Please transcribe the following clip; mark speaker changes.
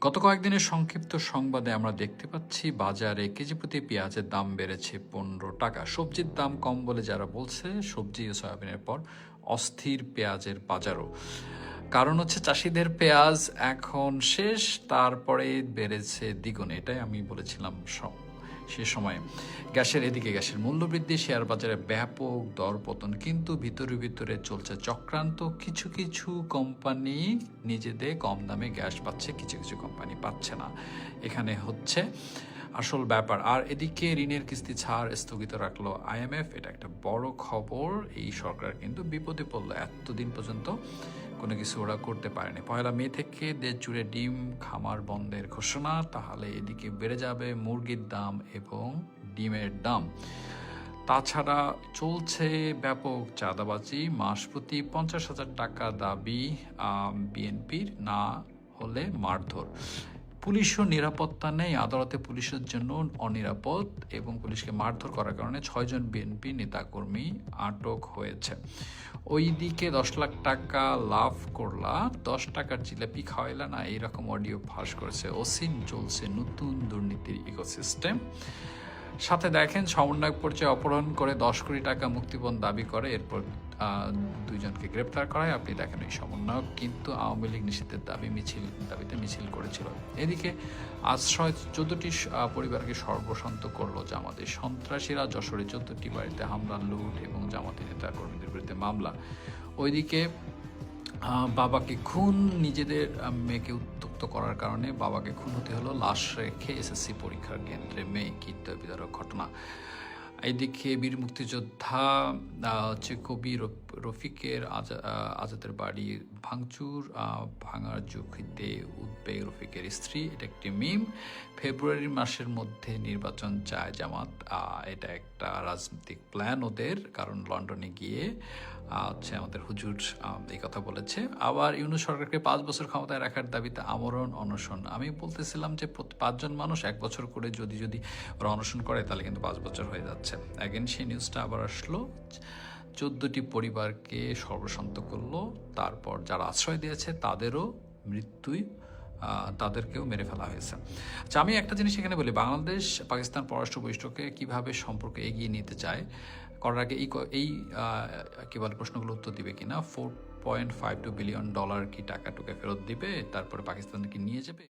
Speaker 1: গত কয়েকদিনের সংক্ষিপ্ত সংবাদে আমরা দেখতে পাচ্ছি, বাজারে কেজি প্রতি পেঁয়াজের দাম বেড়েছে পনেরো টাকা। সবজির দাম কম বলে যারা বলছে, সবজি ও সয়াবিনের পর অস্থির পেঁয়াজের বাজারও। কারণ হচ্ছে চাষিদের পেঁয়াজ এখন শেষ, তারপরে বেড়েছে দ্বিগুণ। এটাই আমি বলেছিলাম স- সময়ে। গ্যাসের এদিকে গ্যাসের মূল্য বৃদ্ধি শেয়ার বাজারে ব্যাপক দরপতন, কিন্তু ভিতরে ভিতরে চলছে চক্রান্ত। কিছু কিছু কোম্পানি নিজেদের কম দামে গ্যাস পাচ্ছে, কিছু কিছু কোম্পানি পাচ্ছে না। এখানে হচ্ছে আসল ব্যাপার। আর এদিকে ঋণের কিস্তি ছাড় স্থগিত রাখল আইএমএফ এটা একটা বড় খবর। এই সরকার কিন্তু বিপদে পড়ল এতদিন পর্যন্ত। কোনো কিছু ওরা করতে পারেনি। পয়লা মে থেকে দেশ জুড়ে ডিম খামার বন্ধের ঘোষণা, তাহলে এদিকে বেড়ে যাবে মুরগির দাম এবং ডিমের দাম। তাছাড়া চলছে ব্যাপক চাঁদাবাজি, মাস প্রতি পঞ্চাশ হাজার টাকা দাবি বিএনপির, না হলে মারধর। পুলিশও নিরাপত্তা নেই। আদালতে পুলিশের জন্য অনিরাপদ এবং পুলিশকে মারধর করার কারণে ছয়জন বিএনপি নেতাকর্মী আটক হয়েছে। ওইদিকে দশ লাখ টাকা লাভ করলা, দশ টাকার জিলাপি খাওয়াইলা না, এইরকম অডিও ফাঁস করেছে অসীম চলছে নতুন দুর্নীতির ইকোসিস্টেম। সাথে দেখেন সমন্বয়ক পর্যায়ে অপহরণ করে দশ কোটি টাকা মুক্তিপণ দাবি করে, এরপর দুইজনকে গ্রেপ্তার করায়। আপনি দেখেন এই সমন্বয়ক কিন্তু আওয়ামী লীগ নিষিদ্ধের দাবি মিছিল, দাবিতে মিছিল করেছিল। এদিকে আশ্রয় চোদ্দটি পরিবারকে সর্বশান্ত করল জামাতে। সন্ত্রাসীরা যশোরে চোদ্দটি বাড়িতে হামলা, লুট এবং জামাতি নেতা কর্মীদের বিরুদ্ধে মামলা। ওইদিকে বাবাকে খুন নিজেদের মেয়েকে উত্তক্ত করার কারণে বাবাকে খুন হতে হলো লাশ রেখে এসএসসি পরীক্ষার কেন্দ্রে মেয়ে কীর্ত বিদারক ঘটনা। এইদিকে বীর মুক্তিযোদ্ধা হচ্ছে কবি রফিকের আজাদের বাড়ি ভাঙচুর ভাঙার ঝুঁকিতে উদ্বেগ রফিকের স্ত্রী। এটা একটি মিম। ফেব্রুয়ারি মাসের মধ্যে নির্বাচন চায় জামাত। এটা একটা রাজনৈতিক প্ল্যান ওদের, কারণ লন্ডনে গিয়ে হচ্ছে আমাদের হুজুর এই কথা বলেছে। আবার ইউনুস সরকারকে পাঁচ বছর ক্ষমতায় রাখার দাবিতে আমরণ, অনশন। আমি বলতেছিলাম যে পাঁচজন মানুষ এক বছর করে যদি যদি ওরা অনশন করে, তাহলে কিন্তু পাঁচ বছর হয়ে যাচ্ছে। অ্যাগেন সেই নিউজটা আবার আসলো। চোদ্দটি পরিবারকে সর্বশান্ত করল। তারপর যারা আশ্রয় দিয়েছে, তাদেরও মৃত্যুই তাদেরকেও মেরে ফেলা হয়েছে। আচ্ছা আমি একটা জিনিস এখানে বলি। বাংলাদেশ পাকিস্তান পররাষ্ট্র বৈঠকে কীভাবে সম্পর্ক এগিয়ে নিতে চায়, করার আগে এই এই কি বলে, প্রশ্নগুলো উত্তর দিবে কিনা? Four point five two billion dollar কি টাকা টুকে ফেরত দিবে? তারপরে পাকিস্তানকে নিয়ে যাবে?